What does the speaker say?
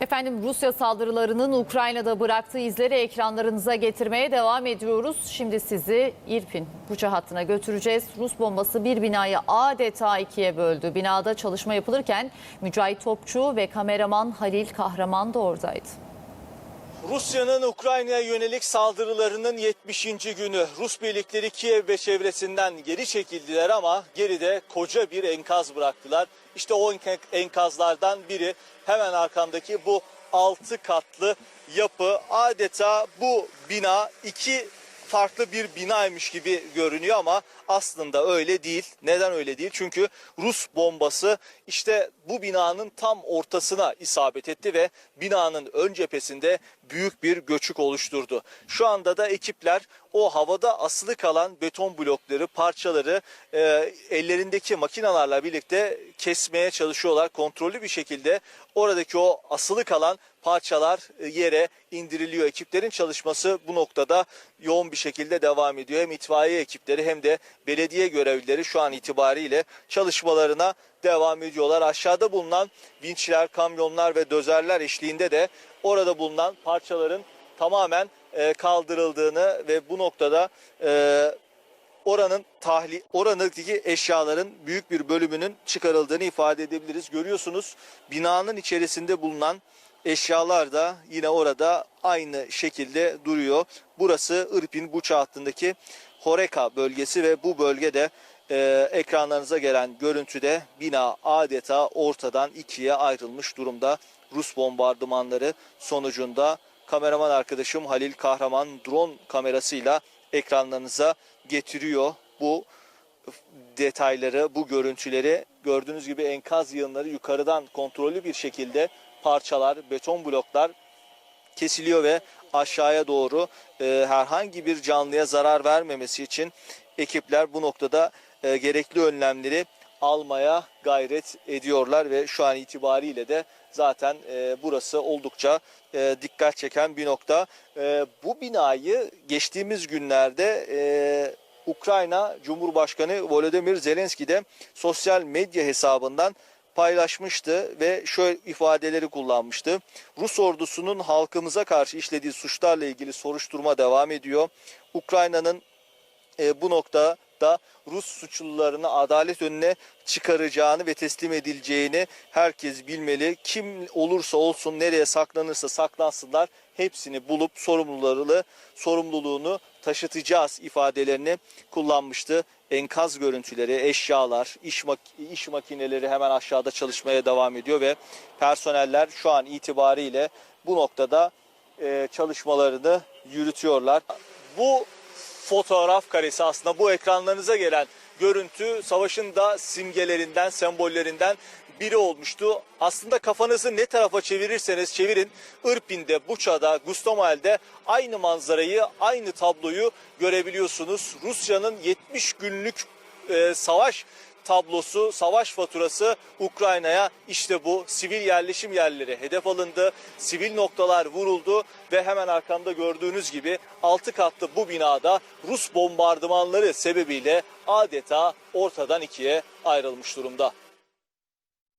Efendim Rusya saldırılarının Ukrayna'da bıraktığı izleri ekranlarınıza getirmeye devam ediyoruz. Şimdi sizi İrpin Buça hattına götüreceğiz. Rus bombası bir binayı adeta ikiye böldü. Binada çalışma yapılırken Mücahit Topçu ve kameraman Halil Kahraman da oradaydı. Rusya'nın Ukrayna'ya yönelik saldırılarının 70. günü. Rus birlikleri Kiev ve çevresinden geri çekildiler ama geride koca bir enkaz bıraktılar. İşte o enkazlardan biri hemen arkamdaki bu 6 katlı yapı. Adeta bu bina iki farklı bir binaymış gibi görünüyor ama aslında öyle değil. Neden öyle değil? Çünkü Rus bombası işte bu binanın tam ortasına isabet etti ve binanın ön cephesinde büyük bir göçük oluşturdu. Şu anda da ekipler o havada asılı kalan beton blokları, parçaları e, ellerindeki makinalarla birlikte kesmeye çalışıyorlar. Kontrollü bir şekilde oradaki o asılı kalan parçalar e, yere indiriliyor. Ekiplerin çalışması bu noktada yoğun bir şekilde devam ediyor. Hem itfaiye ekipleri hem de belediye görevlileri şu an itibariyle çalışmalarına devam ediyorlar. Aşağıda bulunan vinçler, kamyonlar ve dözerler eşliğinde de orada bulunan parçaların tamamen e, kaldırıldığını ve bu noktada e, oranın tahli oranındaki eşyaların büyük bir bölümünün çıkarıldığını ifade edebiliriz. Görüyorsunuz binanın içerisinde bulunan eşyalar da yine orada aynı şekilde duruyor. Burası Irpin Buça hattındaki Horeka bölgesi ve bu bölgede e, ekranlarınıza gelen görüntüde bina adeta ortadan ikiye ayrılmış durumda. Rus bombardımanları sonucunda kameraman arkadaşım Halil Kahraman drone kamerasıyla ekranlarınıza getiriyor bu detayları, bu görüntüleri. Gördüğünüz gibi enkaz yığınları yukarıdan kontrollü bir şekilde parçalar, beton bloklar kesiliyor ve aşağıya doğru e, herhangi bir canlıya zarar vermemesi için ekipler bu noktada e, gerekli önlemleri almaya gayret ediyorlar ve şu an itibariyle de zaten e, burası oldukça e, dikkat çeken bir nokta. E, bu binayı geçtiğimiz günlerde e, Ukrayna Cumhurbaşkanı Volodymyr Zelenski de sosyal medya hesabından paylaşmıştı ve şöyle ifadeleri kullanmıştı. Rus ordusunun halkımıza karşı işlediği suçlarla ilgili soruşturma devam ediyor. Ukrayna'nın e, bu noktada Rus suçlularını adalet önüne çıkaracağını ve teslim edileceğini herkes bilmeli. Kim olursa olsun nereye saklanırsa saklansınlar hepsini bulup sorumluları sorumluluğunu taşıtacağız ifadelerini kullanmıştı. Enkaz görüntüleri, eşyalar, iş, mak- iş makineleri hemen aşağıda çalışmaya devam ediyor ve personeller şu an itibariyle bu noktada e, çalışmalarını yürütüyorlar. Bu fotoğraf karesi aslında bu ekranlarınıza gelen görüntü savaşın da simgelerinden, sembollerinden biri olmuştu. Aslında kafanızı ne tarafa çevirirseniz çevirin Irpin'de, Buça'da, Gustomal'de aynı manzarayı, aynı tabloyu görebiliyorsunuz. Rusya'nın 70 günlük e, savaş tablosu, savaş faturası Ukrayna'ya işte bu sivil yerleşim yerleri hedef alındı. Sivil noktalar vuruldu ve hemen arkamda gördüğünüz gibi 6 katlı bu binada Rus bombardımanları sebebiyle adeta ortadan ikiye ayrılmış durumda.